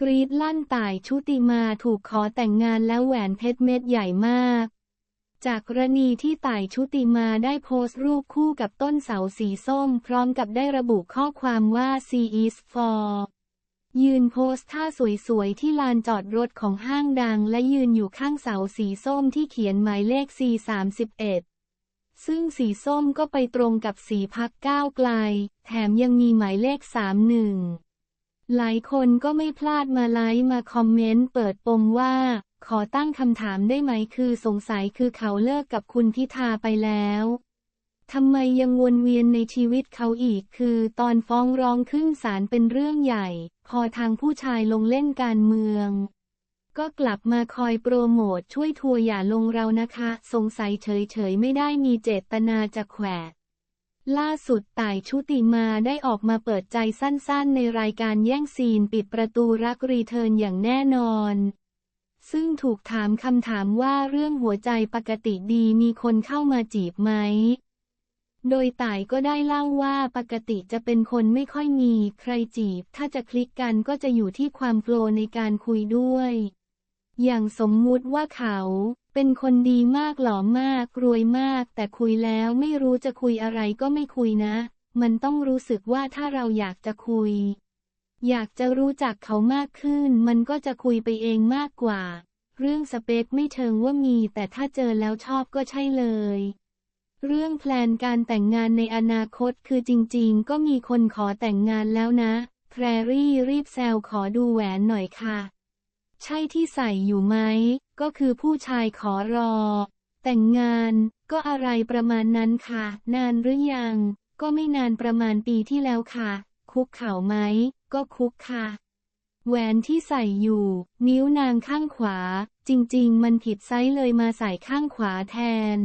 กรีดลั่นต่ายชุติมาถูกขอแต่งงานแล้วแหวนเพชรเม็ดใหญ่มาก จากกรณีที่ต่ายชุติมาได้โพสต์รูปคู่กับต้นเสาสีส้ม พร้อมกับได้ระบุข้อความว่า C is for ยืนโพสท่าสวยๆ ที่ลานจอดรถของห้างดัง และยืนอยู่ข้างเสาสีส้มที่เขียนหมายเลข C31 ซึ่งสีส้มก็ไปตรงกับสีพักก้าวไกล แถมยังมีหมายเลข 31 หลายคนก็ไม่พลาดมาไลค์มาคอมเมนต์เปิดปมว่า ขอตั้งคำถามได้ไหมคือสงสัยคือเขาเลิกกับคุณพิธาไปแล้วทำไมยังวนเวียนในชีวิตเขาอีกคือตอนฟ้องร้องขึ้นศาลเป็นเรื่องใหญ่ พอทางผู้ชายลงเล่นการเมือง ก็กลับมาคอยโปรโมทช่วยทัวร์อย่าลงเรานะคะ สงสัยเฉยๆ ไม่ได้มีเจตนาจะแขวะ ล่าสุดต่ายชุติมาได้ออกมาเปิดใจสั้นๆ ในรายการแย่งซีนปิดประตูรักรีเทิร์นอย่างแน่นอน ซึ่งถูกถามคำถามว่าเรื่องหัวใจปกติดีมีคนเข้ามาจีบไหม โดยต่ายก็ได้เล่าว่าปกติจะเป็นคนไม่ค่อยมีใครจีบ ถ้าจะคลิกกันก็จะอยู่ที่ความโฟลในการคุยด้วย อย่างสมมุติว่าเขา เป็นคนดีมากหล่อมาก รวยมาก แต่คุยแล้วไม่รู้จะคุยอะไรก็ไม่คุยนะ มันต้องรู้สึกว่าถ้าเราอยากจะคุย อยากจะรู้จักเขามากขึ้น มันก็จะคุยไปเองมากกว่า เรื่องสเปคไม่เชิงว่ามีแต่ถ้าเจอแล้วชอบก็ใช่เลยเรื่องแพลนการแต่งงานในอนาคตคือจริงๆ ก็มีคนขอแต่งงานแล้วนะ แพรรี่รีบแซวขอดูแหวนหน่อยค่ะ ใช่ที่ใส่อยู่ไหม ก็คือผู้ชายขอรอ แต่งงาน ก็อะไรประมาณนั้นค่ะ นานหรือยัง ก็ไม่นานประมาณปีที่แล้วค่ะ คุกเข่าไหม ก็คุกค่ะ แหวนที่ใส่อยู่ นิ้วนางข้างขวา จริง ๆ มันผิดไซส์เลยมาใส่ข้างขวาแทน